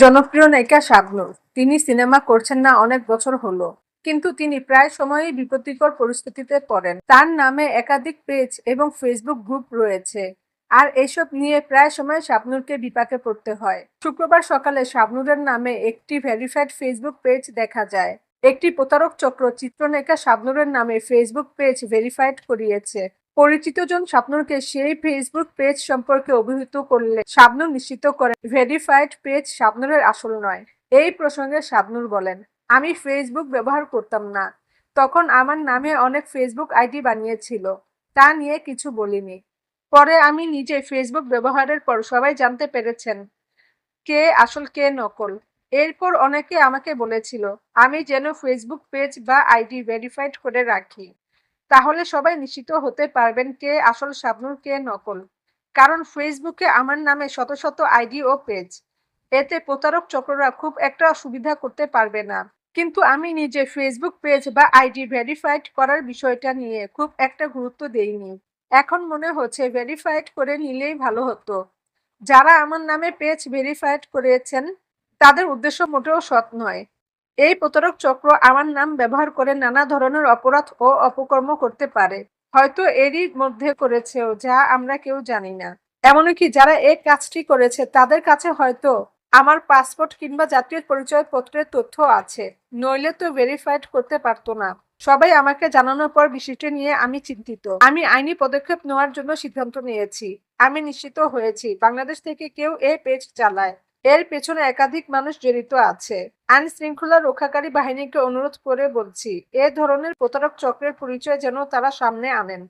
জনপ্রিয় নায়িকা শাবনূর। তিনি সিনেমা করছেন না অনেক বছর হলো, কিন্তু তিনি প্রায় সময়ই বিপত্তিকর পরিস্থিতিতে পড়েন। তার নামে একাধিক পেজ এবং ফেসবুক গ্রুপ রয়েছে, আর এসব নিয়ে প্রায় সময় শাবনূরকে বিপাকে পড়তে হয়। শুক্রবার সকালে শাবনূরের নামে একটি ভেরিফাইড ফেসবুক পেজ দেখা যায়। একটি প্রতারক চক্র চিত্রনায়িকা শাবনূরের নামে ফেসবুক পেজ ভেরিফাইড করিয়েছে। পরিচিতজন শাবনূরকে সেই ফেসবুক পেজ সম্পর্কে অভিহিত করলে শাবনূর নিশ্চিত করে ভেরিফাইড পেজ শাবনূরের আসল নয়। এই প্রসঙ্গে শাবনূর বলেন, আমি ফেসবুক ব্যবহার করতাম না। তখন আমার নামে অনেক ফেসবুক আইডি বানিয়েছিল। তা নিয়ে কিছু বলিনি। পরে আমি নিজে ফেসবুক ব্যবহারের পর সবাই জানতে পেরেছেন কে আসল, কে নকল। এরপর অনেকে আমাকে বলেছিল, আমি যেন ফেসবুক পেজ বা আইডি ভেরিফাইড করে রাখি। তাহলে সবাই নিশ্চিত হতে পারবেন কে আসল শাবনূর কে নকল। কারণ ফেসবুকে আমার নামে শত শত আইডি ও পেজ। এতে প্রতারক চক্ররা খুব একটা সুবিধা করতে পারবে না। কিন্তু আমি নিজে ফেসবুক পেজ বা আইডি ভেরিফাইড করার বিষয়টা নিয়ে খুব একটা গুরুত্ব দেইনি। এখন মনে হচ্ছে ভেরিফাইড করে নিলেই ভালো হতো। যারা আমার নামে পেজ ভেরিফাইড করেছেন, তাদের উদ্দেশ্য মোটেও সৎ নয়। এই প্রতারক চক্র আমার নাম ব্যবহার করে নানা ধরনের অপরাধ ও অপকর্ম করতে পারে। হয়তো এরই মধ্যে করেছেও, যা আমরা কেউ জানি না। এমনকি যারা এই কাজটি করেছে, তাদের কাছে হয়তো আমার পাসপোর্ট কিংবা জাতীয় পরিচয়পত্রের তথ্য আছে। নইলে তো ভেরিফাইড করতে পারতো না। সবাই আমাকে জানানোর পর বিষয়টি নিয়ে আমি চিন্তিত। আমি আইনি পদক্ষেপ নেওয়ার জন্য সিদ্ধান্ত নিয়েছি। আমি নিশ্চিত হয়েছি, বাংলাদেশ থেকে কেউ এই পেজ চালায়। এর পেছনে একাধিক মানুষ জড়িত আছে। আইন শৃঙ্খলা রক্ষাকারী বাহিনীকে অনুরোধ করে বলছি, এ ধরনের প্রতারক চক্রের পরিচয় যেন তারা সামনে আনেন।